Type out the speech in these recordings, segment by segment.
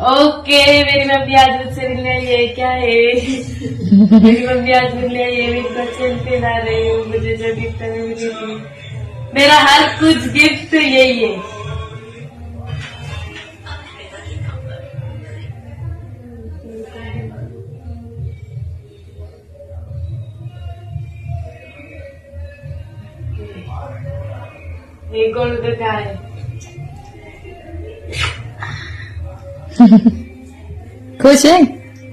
Okay, मेरी mummy आज मुझसे मिलने आई है, क्या है? मेरी मम्मी आज मिलने आई है मैं इनको चलते ला रही हूँ, मुझे जो गिफ्ट अभी मिली थी। मेरा हर कुछ गिफ्ट यही है। ये गोल्ड का क्या है। खुश है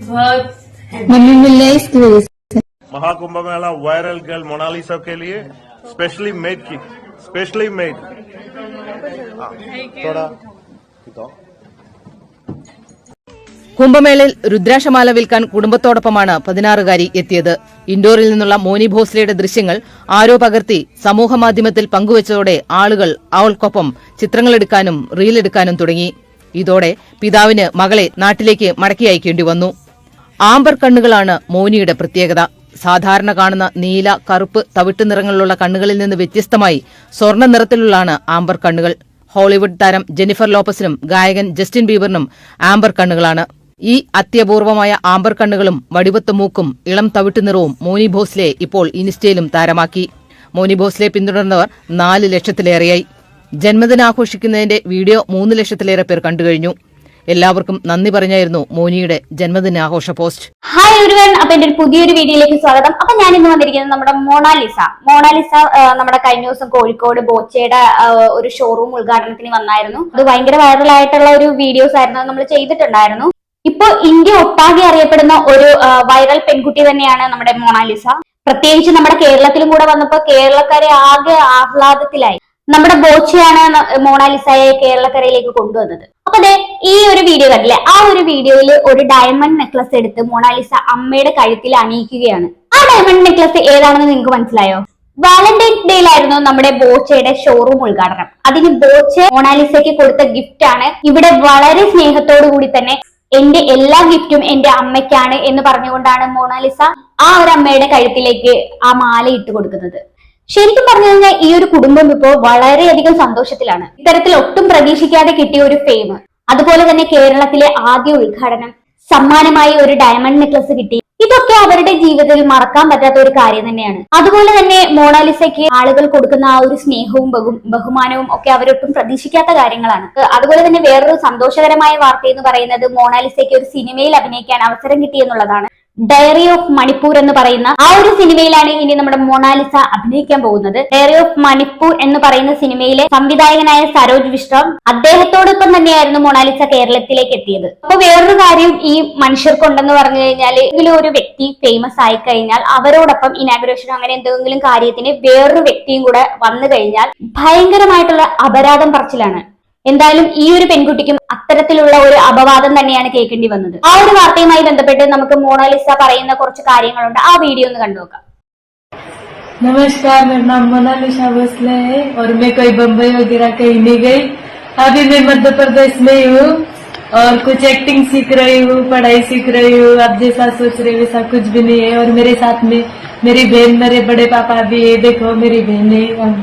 बहुत मम्मी मिल रही है इसकी वजह से महाकुंभ मेला वायरल गर्ल मोनालिसा के लिए स्पेशली मेड की स्पेशली मेड थोड़ा बताओ കുംഭമേളയിൽ രുദ്രാക്ഷമാല വിൽക്കാൻ കുടുംബത്തോടൊപ്പമാണ് പതിനാറുകാരി എത്തിയത് ഇൻഡോറിൽ നിന്നുള്ള മോനി ഭോസ്ലെയുടെ ദൃശ്യങ്ങൾ ആരോ പകർത്തി സമൂഹമാധ്യമത്തിൽ പങ്കുവച്ചതോടെ ആളുകൾ അവൾക്കൊപ്പം ചിത്രങ്ങളെടുക്കാനും റീലെടുക്കാനും തുടങ്ങി ഇതോടെ പിതാവിന് മകളെ നാട്ടിലേക്ക് മടക്കി അയക്കേണ്ടി വന്നു. ആംബർ കണ്ണുകളാണ് മോനിയുടെ പ്രത്യേകത. സാധാരണ കാണുന്ന നീല കറുപ്പ് തവിട്ട് നിറങ്ങളിലുള്ള കണ്ണുകളിൽ നിന്ന് വ്യത്യസ്തമായി സ്വർണ നിറത്തിലുള്ളതാണ് ആംബർ കണ്ണുകൾ. ഹോളിവുഡ് താരം ജെനിഫർ ലോപ്പസിനും ഗായകൻ ജസ്റ്റിൻ ബീബറിനും ആംബർ കണ്ണുകളാണ്. ഈ അത്യപൂർവമായ ആംബർ കണ്ണുകളും വടിവത്ത മൂക്കും ഇളം തവിട്ട് നിറവും മോനി ഭോസ്ലെ ഇപ്പോൾ ഇൻസ്റ്റയിലും താരമാക്കി. മോനി ഭോസ്ലെ പിന്തുടർന്നവർ നാല് ലക്ഷത്തിലേറെയായി. ജന്മദിനാഘോഷിക്കുന്നതിന്റെ വീഡിയോ മൂന്ന് ലക്ഷത്തിലേറെ പേർ കണ്ടുകഴിഞ്ഞു. എല്ലാവർക്കും നന്ദി പറഞ്ഞായിരുന്നു മോനിയുടെ ജന്മദിനാഘോഷ പോസ്റ്റ്. ഹായ് എവരിവൺ അപ്പൊ എന്റെ ഒരു പുതിയൊരു വീഡിയോയിലേക്ക് സ്വാഗതം. അപ്പൊ ഞാൻ ഇന്ന് വന്നിരിക്കുന്നത് നമ്മുടെ മോണാലിസ. മോണാലിസ നമ്മുടെ കഴിഞ്ഞ ദിവസം കോഴിക്കോട് ബോച്ചയുടെ ഒരു ഷോറൂം ഉദ്ഘാടനത്തിന് വന്നായിരുന്നു. അത് ഭയങ്കര വൈറൽ ആയിട്ടുള്ള ഒരു വീഡിയോസ് ആയിരുന്നു. നമ്മൾ ചെയ്തിട്ടുണ്ടായിരുന്നു. ഇപ്പൊ ഇന്ത്യ ഒട്ടാകെ അറിയപ്പെടുന്ന ഒരു വൈറൽ പെൺകുട്ടി തന്നെയാണ് നമ്മുടെ മോണാലിസ. പ്രത്യേകിച്ച് നമ്മുടെ കേരളത്തിലും കൂടെ വന്നപ്പോൾ കേരളക്കാരെ ആകെ ആഹ്ലാദത്തിലായി. നമ്മുടെ ബോച്ചയാണ് മോണാലിസയെ കേരളക്കരയിലേക്ക് കൊണ്ടുവന്നത്. അപ്പൊ അതെ ഈ ഒരു വീഡിയോ കണ്ടില്ലേ? ആ ഒരു വീഡിയോയിൽ ഒരു ഡയമണ്ട് നെക്ലസ് എടുത്ത് മോണാലിസ അമ്മയുടെ കഴുത്തിൽ അണിയിക്കുകയാണ്. ആ ഡയമണ്ട് നെക്ലസ് ഏതാണെന്ന് നിങ്ങൾക്ക് മനസ്സിലായോ? വാലന്റൈൻസ് ഡേയിലായിരുന്നു നമ്മുടെ ബോച്ചയുടെ ഷോറൂം ഉദ്ഘാടനം. അതിന് ബോച്ച മോണാലിസയ്ക്ക് കൊടുത്ത ഗിഫ്റ്റ് ആണ്. ഇവിടെ വളരെ സ്നേഹത്തോടു കൂടി തന്നെ എന്റെ എല്ലാ ഗിഫ്റ്റും എന്റെ അമ്മയ്ക്കാണ് എന്ന് പറഞ്ഞുകൊണ്ടാണ് മോണാലിസ ആ ഒരു അമ്മയുടെ കഴുത്തിലേക്ക് ആ മാല ഇട്ട് കൊടുക്കുന്നത്. ശരിക്കും പറഞ്ഞു കഴിഞ്ഞാൽ ഈ ഒരു കുടുംബം ഇപ്പോൾ വളരെയധികം സന്തോഷത്തിലാണ്. ഇത്തരത്തിൽ ഒട്ടും പ്രതീക്ഷിക്കാതെ കിട്ടിയ ഒരു ഫെയിം അതുപോലെ തന്നെ കേരളത്തിലെ ആദ്യ ഉദ്ഘാടനം സമ്മാനമായി ഒരു ഡയമണ്ട് നെക്ലസ് കിട്ടി. ഇതൊക്കെ അവരുടെ ജീവിതത്തിൽ മറക്കാൻ പറ്റാത്ത ഒരു കാര്യം തന്നെയാണ്. അതുപോലെ തന്നെ മോണാലിസയ്ക്ക് ആളുകൾ കൊടുക്കുന്ന ആ ഒരു സ്നേഹവും ബഹു- ബഹുമാനവും ഒക്കെ അവരൊട്ടും പ്രതീക്ഷിക്കാത്ത കാര്യങ്ങളാണ്. അതുപോലെ തന്നെ വേറൊരു സന്തോഷകരമായ വാർത്ത എന്ന് പറയുന്നത് മോണാലിസയ്ക്ക് ഒരു സിനിമയിൽ അഭിനയിക്കാൻ അവസരം കിട്ടി എന്നുള്ളതാണ്. ഡയറി ഓഫ് മണിപ്പൂർ എന്ന് പറയുന്ന ആ ഒരു സിനിമയിലാണ് ഇനി നമ്മുടെ മൊണാലിസ അഭിനയിക്കാൻ പോകുന്നത്. ഡയറി ഓഫ് മണിപ്പൂർ എന്ന് പറയുന്ന സിനിമയിലെ സംവിധായകനായ സരോജ് വിശ്രം അദ്ദേഹത്തോടൊപ്പം തന്നെയായിരുന്നു മൊണാലിസ കേരളത്തിലേക്ക് എത്തിയത്. അപ്പൊ വേറൊരു കാര്യം ഈ മനുഷ്യർക്കുണ്ടെന്ന് പറഞ്ഞു കഴിഞ്ഞാൽ ഏതെങ്കിലും ഒരു വ്യക്തി ഫേമസ് ആയി കഴിഞ്ഞാൽ അവരോടൊപ്പം ഇനാഗ്രേഷനോ അങ്ങനെ എന്തെങ്കിലും കാര്യത്തിന് വേറൊരു വ്യക്തിയും കൂടെ വന്നു കഴിഞ്ഞാൽ ഭയങ്കരമായിട്ടുള്ള അപരാധം പറച്ചിലാണ്. എന്തായാലും ഈ ഒരു പെൺകുട്ടിക്കും അത്തരത്തിലുള്ള ഒരു അപവാദം തന്നെയാണ് കേൾക്കേണ്ടി വന്നത് ആ ഒരു വാർത്തയുമായി ബന്ധപ്പെട്ട് നമുക്ക് മോണാലിസ പറയുന്ന കുറച്ച് കാര്യങ്ങളുണ്ട് ആ വീഡിയോ ഒന്ന് കണ്ടു നോക്കാം नमस्कार मेरा नाम मोनालिशा भोसले है और मैं कोई बम्बई वगैरह कहीं नहीं गई अभी मैं मध्य प्रदेश में ही हूँ और कुछ एक्टिंग सीख रही हूँ पढ़ाई सीख रही हूँ अब जैसा सोच रही हूँ वैसा कुछ भी नहीं है और मेरे साथ में मेरी बहन मेरे बड़े पापा भी है देखो मेरी बहन है और-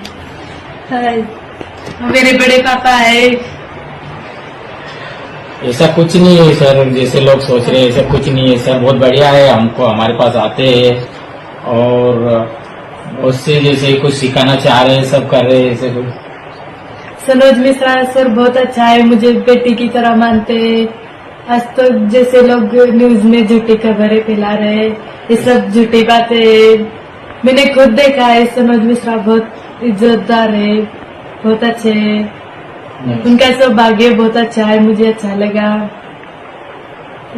हाय। मेरे बड़े पापा है। ऐसा कुछ नहीं है सर। जैसे लोग सोच रहे हैं ऐसा कुछ नहीं है सर। बहुत बढ़िया है। हमको हमारे पास आते हैं। और उससे जैसे कुछ सिखाना चाह रहे हैं सब कर रहे हैं ऐसे कुछ। सनोज मिश्रा सर बहुत अच्छा है। मुझे बेटी की तरह मानते हैं। आज तो जैसे लोग न्यूज़ में झूठी खबरें फैला रहे हैं। ये सब झूठी बातें मैंने खुद देखा है सनोज मिश्रा बहुत इज्जतदार है। बहुत अच्छे हैं उनका सौभाग्य बहुत अच्छा है मुझे अच्छा लगा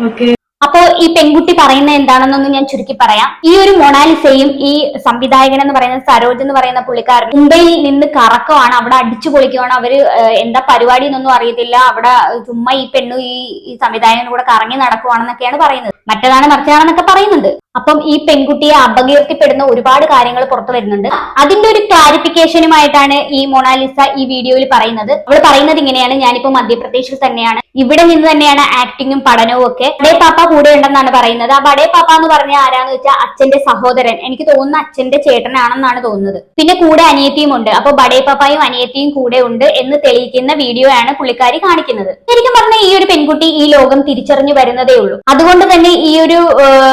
ओके അപ്പോ ഈ പെൺകുട്ടി പറയുന്നത് എന്താണെന്നൊന്ന് ഞാൻ ചുരുക്കി പറയാം ഈ ഒരു മൊണാലിസയും ഈ സംവിധായകൻ എന്ന് പറയുന്ന സരോജ് എന്ന് പറയുന്ന പുള്ളിക്കാരൻ മുംബൈയിൽ നിന്ന് കറക്കമാണ് അവിടെ അടിച്ചു പൊളിക്കുവാണ് അവര് ഏഹ്, എന്താ പരിപാടി എന്നൊന്നും അറിയത്തില്ല അവിടെ ചുമ്മാ ഈ പെണ്ണു ഈ ഈ സംവിധായകനും കൂടെ കറങ്ങി നടക്കുവാണെന്നൊക്കെയാണ് പറയുന്നത് മറ്റേതാണ് മറിച്ചതാണെന്നൊക്കെ പറയുന്നുണ്ട്. അപ്പം ഈ പെൺകുട്ടിയെ അപകീർത്തിപ്പെടുന്ന ഒരുപാട് കാര്യങ്ങൾ പുറത്തു വരുന്നുണ്ട്. അതിന്റെ ഒരു ക്ലാരിഫിക്കേഷനുമായിട്ടാണ് ഈ മൊണാലിസ ഈ വീഡിയോയിൽ പറയുന്നത്. അവൾ പറയുന്നത് ഇങ്ങനെയാണ്. ഞാനിപ്പോ മധ്യപ്രദേശിൽ തന്നെയാണ്. ഇവിടെ നിന്ന് തന്നെയാണ് ആക്ടിങ്ങും പഠനവും ഒക്കെ. ബഡേ പാപ്പ കൂടെ ഉണ്ടെന്നാണ് പറയുന്നത്. ആ ബഡേ പാപ്പ എന്ന് പറഞ്ഞ ആരാന്ന് വെച്ചാൽ അച്ഛന്റെ സഹോദരൻ. എനിക്ക് തോന്നുന്ന അച്ഛന്റെ ചേട്ടനാണെന്നാണ് തോന്നുന്നത്. പിന്നെ കൂടെ അനിയത്തിയും ഉണ്ട്. അപ്പൊ ബഡേ പാപ്പയും അനിയത്തിയും കൂടെ ഉണ്ട് എന്ന് തെളിയിക്കുന്ന വീഡിയോ ആണ് പുള്ളിക്കാരി കാണിക്കുന്നത്. ശരിക്കും പറഞ്ഞ ഈ ഒരു പെൺകുട്ടി ഈ ലോകം തിരിച്ചറിഞ്ഞു വരുന്നതേ ഉള്ളൂ. അതുകൊണ്ട് തന്നെ ഈ ഒരു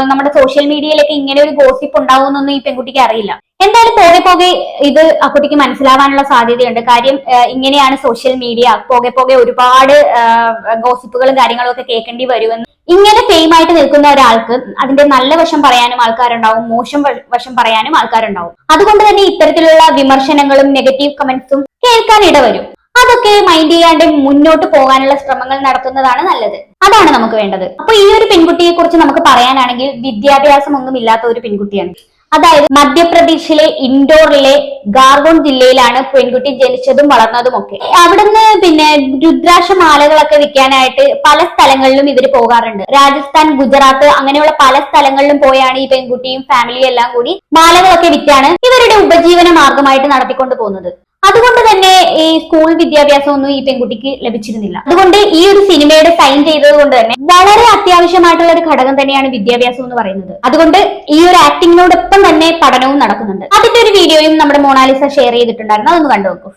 നമ്മുടെ സോഷ്യൽ മീഡിയയിലൊക്കെ ഇങ്ങനെ ഒരു ഗോസിപ്പ് ഉണ്ടാവുമെന്നൊന്നും ഈ പെൺകുട്ടിക്ക് അറിയില്ല. എന്തായാലും പോകെ പോകെ ഇത് ആ കുട്ടിക്ക് മനസ്സിലാവാനുള്ള സാധ്യതയുണ്ട്. കാര്യം ഇങ്ങനെയാണ് സോഷ്യൽ മീഡിയ പോകെ പോകെ ഒരുപാട് ഗോസിപ്പുകളും കാര്യങ്ങളും ഒക്കെ കേൾക്കേണ്ടി വരുമെന്ന്. ഇങ്ങനെ ഫെയിം ആയിട്ട് നിൽക്കുന്ന ഒരാൾക്ക് അതിന്റെ നല്ല വശം പറയാനും ആൾക്കാരുണ്ടാവും മോശം വശം പറയാനും ആൾക്കാരുണ്ടാവും. അതുകൊണ്ട് തന്നെ ഇത്തരത്തിലുള്ള വിമർശനങ്ങളും നെഗറ്റീവ് കമന്റ്സും കേൾക്കാൻ ഇടവരും. അതൊക്കെ മൈൻഡ് ചെയ്യാണ്ട് മുന്നോട്ട് പോകാനുള്ള ശ്രമങ്ങൾ നടത്തുന്നതാണ് നല്ലത്. അതാണ് നമുക്ക് വേണ്ടത്. അപ്പൊ ഈ ഒരു പെൺകുട്ടിയെ കുറിച്ച് നമുക്ക് പറയാനാണെങ്കിൽ വിദ്യാഭ്യാസം ഒന്നും ഇല്ലാത്ത ഒരു പെൺകുട്ടിയാണ്. അതായത് മധ്യപ്രദേശിലെ ഇൻഡോറിലെ ഗാർഗോൺ ജില്ലയിലാണ് പെൺകുട്ടി ജനിച്ചതും വളർന്നതും ഒക്കെ അവിടുന്ന് പിന്നെ രുദ്രാക്ഷ മാലകളൊക്കെ വിൽക്കാനായിട്ട് പല സ്ഥലങ്ങളിലും ഇവർ പോകാറുണ്ട്. രാജസ്ഥാൻ ഗുജറാത്ത് അങ്ങനെയുള്ള പല സ്ഥലങ്ങളിലും പോയാണ് ഈ പെൺകുട്ടിയും ഫാമിലിയും എല്ലാം കൂടി മാലകളൊക്കെ വിറ്റാണ് ഇവരുടെ ഉപജീവന മാർഗമായിട്ട് നടത്തിക്കൊണ്ട് പോകുന്നത്. അതുകൊണ്ട് തന്നെ ഈ സ്കൂൾ വിദ്യാഭ്യാസം ഒന്നും ഈ പെൺകുട്ടിക്ക് ലഭിച്ചിരുന്നില്ല അതുകൊണ്ട് ഈ ഒരു സിനിമയുടെ സൈൻ ചെയ്തത് കൊണ്ട് തന്നെ വളരെ അത്യാവശ്യമായിട്ടുള്ള ഒരു ഘടകം തന്നെയാണ് വിദ്യാഭ്യാസം എന്ന് പറയുന്നത് അതുകൊണ്ട് ഈ ഒരു ആക്ടിങ്ങിനോടൊപ്പം തന്നെ പഠനവും നടക്കുന്നുണ്ട് അതിന്റെ ഒരു വീഡിയോയും നമ്മുടെ മൊണാലിസ ഷെയർ ചെയ്തിട്ടുണ്ടായിരുന്നു അതൊന്ന് കണ്ടു നോക്കൂ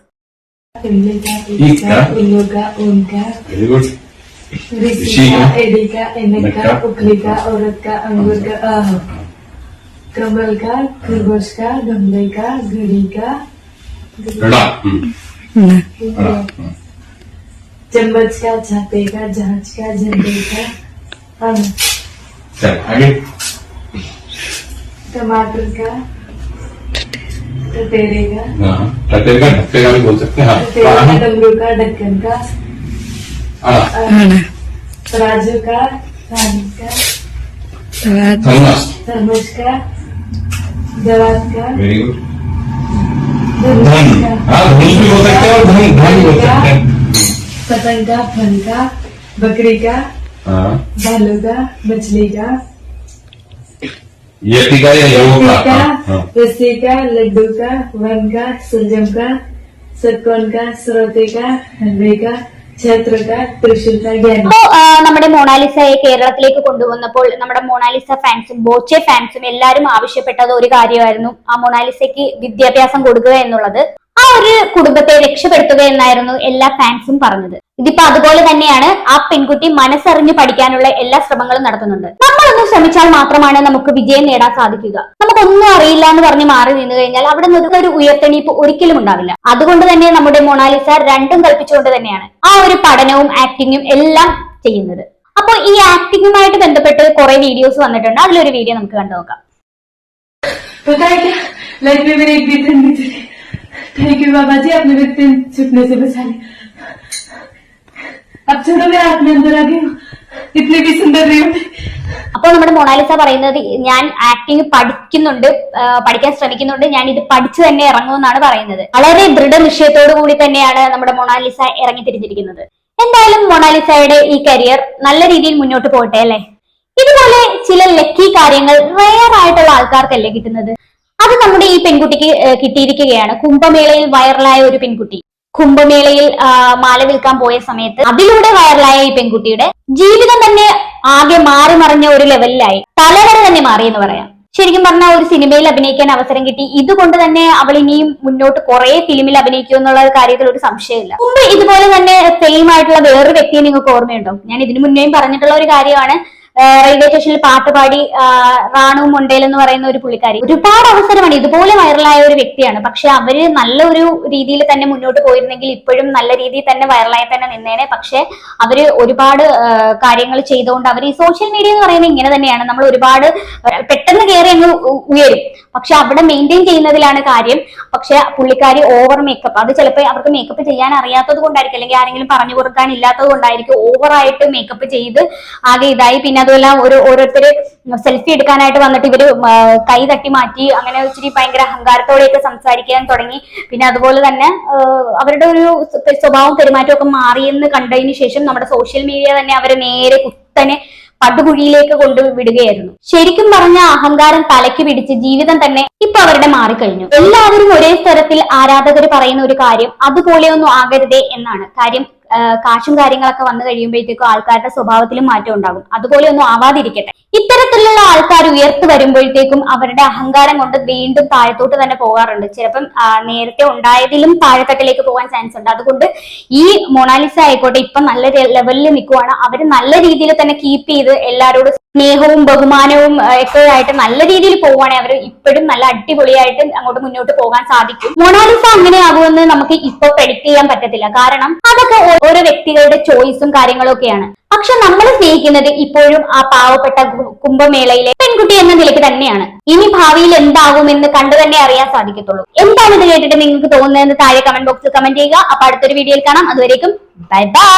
इल्लिका इक्का, उल्लुका उनका very good Rishika Rishika, एडिका Aneka नक्का, उकलिका औरत का अंगूर का आह कमल का खरगोश का गमले का घड़ी का हम्म, हम्म। चम्मच का छाते का जहाज़ का झंडे का हाँ, चल आगे। टमाटर का टटेरे का। हाँ टटेर का ढक्के का भी बोल सकते हैं हाँ। का हाँ, डमरू का ढक्कन का। हाँ। तराजू का थाली का। थर्मस का जवाब का। वेरी गुड धन। हाँ धनी भी हो सकता है और धन धन हो सकता है। पतंग का फन का बकरी का हाँ। भालू का मछली का ये का या यवो रस्सी का का हाँ, हाँ। रस्सी का लड्डू का वन का सुलजम का सतकोन का स्रोते का हलवे का അപ്പോ നമ്മുടെ മോണാലിസയെ കേരളത്തിലേക്ക് കൊണ്ടുവന്നപ്പോൾ നമ്മുടെ മോണാലിസ ഫാൻസും ബോച്ചെ ഫാൻസും എല്ലാരും ആവശ്യപ്പെട്ടത് ഒരു കാര്യമായിരുന്നു. ആ മോണാലിസയ്ക്ക് വിദ്യാഭ്യാസം കൊടുക്കുക എന്നുള്ളത്. ഒരു കുടുംബത്തെ രക്ഷപ്പെടുത്തുക എന്നായിരുന്നു എല്ലാ ഫാൻസും പറഞ്ഞത്. ഇതിപ്പോ അതുപോലെ തന്നെയാണ് ആ പെൺകുട്ടി മനസ്സറിഞ്ഞ് പഠിക്കാനുള്ള എല്ലാ ശ്രമങ്ങളും നടത്തുന്നുണ്ട്. നമ്മളൊന്ന് ശ്രമിച്ചാൽ മാത്രമാണ് നമുക്ക് വിജയം നേടാൻ സാധിക്കുക. നമുക്കൊന്നും അറിയില്ല എന്ന് പറഞ്ഞ് മാറി നിന്ന് കഴിഞ്ഞാൽ അവിടെ നിന്ന് ഒരു ഉയർത്തെണീപ്പ് ഒരിക്കലും ഉണ്ടാവില്ല. അതുകൊണ്ട് തന്നെ നമ്മുടെ മൊണാലിസ രണ്ടും കൽപ്പിച്ചുകൊണ്ട് തന്നെയാണ് ആ ഒരു പഠനവും ആക്ടിങ്ങും എല്ലാം ചെയ്യുന്നത്. അപ്പൊ ഈ ആക്ടിങ്ങുമായിട്ട് ബന്ധപ്പെട്ട് കുറെ വീഡിയോസ് വന്നിട്ടുണ്ട്. അതിലൊരു വീഡിയോ നമുക്ക് കണ്ടു നോക്കാം पता थैंक यू बाबा जी आपने मेरे दिन छुटने से बचा लिया अब छोड़ो मैं हाथ में अंदर आ गई हूँ इतनी भी सुंदर रही हूँ मैं। അപ്പോൾ നമ്മുടെ മൊണാലിസ പറയുന്നത് ഞാൻ ആക്ടിങ് പഠിക്കുന്നുണ്ട് ആ, പഠിക്കാൻ ശ്രമിക്കുന്നുണ്ട് ഞാൻ ഇത് പഠിച്ചു തന്നെ ഇറങ്ങുമെന്നാണ് പറയുന്നത് വളരെ ദൃഢനിശ്ചയത്തോടു കൂടി തന്നെയാണ് നമ്മുടെ മൊണാലിസ ഇറങ്ങി തിരിഞ്ഞിരിക്കുന്നത് എന്തായാലും മൊണാലിസയുടെ ഈ കരിയർ നല്ല രീതിയിൽ മുന്നോട്ട് പോകട്ടെ അല്ലെ ഇതുപോലെ ചില ലക്കി കാര്യങ്ങൾ റയർ ആയിട്ടുള്ള ആൾക്കാർക്കല്ലേ കിട്ടുന്നത് അത് നമ്മുടെ ഈ പെൺകുട്ടിക്ക് കിട്ടിയിരിക്കുകയാണ്. കുംഭമേളയിൽ വൈറലായ ഒരു പെൺകുട്ടി. കുംഭമേളയിൽ മാല വിൽക്കാൻ പോയ സമയത്ത് അതിലൂടെ വൈറലായ ഈ പെൺകുട്ടിയുടെ ജീവിതം തന്നെ ആകെ മാറി മറിഞ്ഞ ഒരു ലെവലിലായി. തലവരെ തന്നെ മാറി എന്ന് പറയാം. ശരിക്കും പറഞ്ഞാൽ ഒരു സിനിമയിൽ അഭിനയിക്കാൻ അവസരം കിട്ടി. ഇതുകൊണ്ട് തന്നെ അവൾ ഇനിയും മുന്നോട്ട് കുറെ ഫിലിമിൽ അഭിനയിക്കും എന്നുള്ള കാര്യത്തിൽ ഒരു സംശയമില്ല മുമ്പ് ഇതുപോലെ തന്നെ സെയിം ആയിട്ടുള്ള വേറൊരു വ്യക്തിയെ നിങ്ങൾക്ക് ഓർമ്മയുണ്ടോ? ഞാൻ ഇതിനു മുന്നേയും പറഞ്ഞിട്ടുള്ള ഒരു കാര്യമാണ്. റെയിൽവേ സ്റ്റേഷനിൽ പാട്ട് പാടി റാണു മുണ്ടേൽ എന്ന് പറയുന്ന ഒരു പുള്ളിക്കാരി. ഒരുപാട് അവസരമാണ്. ഇതുപോലെ വൈറലായ ഒരു വ്യക്തിയാണ്. പക്ഷെ അവർ നല്ല ഒരു രീതിയിൽ തന്നെ മുന്നോട്ട് പോയിരുന്നെങ്കിൽ ഇപ്പോഴും നല്ല രീതിയിൽ തന്നെ വൈറലായി തന്നെ നിന്നേനെ. പക്ഷെ അവർ ഒരുപാട് കാര്യങ്ങൾ ചെയ്തുകൊണ്ട് അവർ ഈ സോഷ്യൽ മീഡിയ എന്ന് പറയുന്നത് ഇങ്ങനെ തന്നെയാണ്. നമ്മൾ ഒരുപാട് പെട്ടെന്ന് കയറി അങ്ങ് ഉയരും. പക്ഷെ അവിടെ മെയിന്റെയിൻ ചെയ്യുന്നതിലാണ് കാര്യം. പക്ഷെ പുള്ളിക്കാരി ഓവർ മേക്കപ്പ് അത് ചിലപ്പോൾ അവർക്ക് മേക്കപ്പ് ചെയ്യാൻ അറിയാത്തത് കൊണ്ടായിരിക്കും. അല്ലെങ്കിൽ ആരെങ്കിലും പറഞ്ഞു കൊടുക്കാൻ ഇല്ലാത്തത് കൊണ്ടായിരിക്കും ഓവറായിട്ട് മേക്കപ്പ് ചെയ്ത് ആകെ ഇതായി. പിന്നെ അതുമല്ല ഒരു ഓരോരുത്തര് സെൽഫി എടുക്കാനായിട്ട് വന്നിട്ട് ഇവർ കൈ തട്ടി മാറ്റി അങ്ങനെ ഇച്ചിരി ഭയങ്കര അഹങ്കാരത്തോടെയൊക്കെ സംസാരിക്കാൻ തുടങ്ങി. പിന്നെ അതുപോലെ തന്നെ അവരുടെ ഒരു സ്വഭാവം പെരുമാറ്റമൊക്കെ മാറിയെന്ന് കണ്ടതിന് ശേഷം നമ്മുടെ സോഷ്യൽ മീഡിയ തന്നെ അവരെ നേരെ കുത്തനെ പടുകുഴിയിലേക്ക് കൊണ്ടുവിടുകയായിരുന്നു. ശരിക്കും പറഞ്ഞ അഹങ്കാരം തലയ്ക്ക് പിടിച്ച് ജീവിതം തന്നെ ഇപ്പൊ അവരുടെ മാറിക്കഴിഞ്ഞു. എല്ലാവരും ഒരേ സ്ഥലത്തിൽ ആരാധകർ പറയുന്ന ഒരു കാര്യം അതുപോലെയൊന്നും ആകരുതേ എന്നാണ്. കാര്യം കാശും കാര്യങ്ങളൊക്കെ വന്നു കഴിയുമ്പോഴത്തേക്കും ആൾക്കാരുടെ സ്വഭാവത്തിലും മാറ്റം ഉണ്ടാകും. അതുപോലെ ഒന്നും ആവാതിരിക്കട്ടെ. ഇത്തരത്തിലുള്ള ആൾക്കാർ ഉയർത്തു വരുമ്പോഴത്തേക്കും അവരുടെ അഹങ്കാരം കൊണ്ട് വീണ്ടും താഴത്തോട്ട് തന്നെ പോകാറുണ്ട്. ചിലപ്പം നേരത്തെ ഉണ്ടായതിലും താഴെത്തട്ടിലേക്ക് പോകാൻ ചാൻസ് ഉണ്ട്. അതുകൊണ്ട് ഈ മൊണാലിസ ആയിക്കോട്ടെ ഇപ്പൊ നല്ല ലെവലിൽ നിൽക്കുവാണ് അവർ നല്ല രീതിയിൽ തന്നെ കീപ്പ് ചെയ്ത് എല്ലാവരോടും സ്നേഹവും ബഹുമാനവും ഒക്കെ ആയിട്ട് നല്ല രീതിയിൽ പോവുകയാണെങ്കിൽ അവർ ഇപ്പോഴും നല്ല അടിപൊളിയായിട്ട് അങ്ങോട്ട് മുന്നോട്ട് പോകാൻ സാധിക്കും. മൊണാലിസ അങ്ങനെ ആകുമെന്ന് നമുക്ക് ഇപ്പൊ പ്രെഡിക്ട് ചെയ്യാൻ പറ്റത്തില്ല. കാരണം അതൊക്കെ ഓരോ വ്യക്തികളുടെ ചോയ്സും കാര്യങ്ങളൊക്കെയാണ്. പക്ഷെ നമ്മൾ സ്നേഹിക്കുന്നത് ഇപ്പോഴും ആ പാവപ്പെട്ട കുംഭമേളയിലെ പെൺകുട്ടി എന്ന നിലയ്ക്ക് തന്നെയാണ്. ഇനി ഭാവിയിൽ എന്താകുമെന്ന് കണ്ടു തന്നെ അറിയാൻ സാധിക്കത്തുള്ളൂ. എന്താണ് ഇത് കേട്ടിട്ട് നിങ്ങൾക്ക് തോന്നുന്നതെന്ന് താഴെ കമന്റ് ബോക്സിൽ കമന്റ് ചെയ്യുക. അപ്പൊ അടുത്തൊരു വീഡിയോയിൽ കാണാം. അതുവരേക്കും ബൈ ബൈ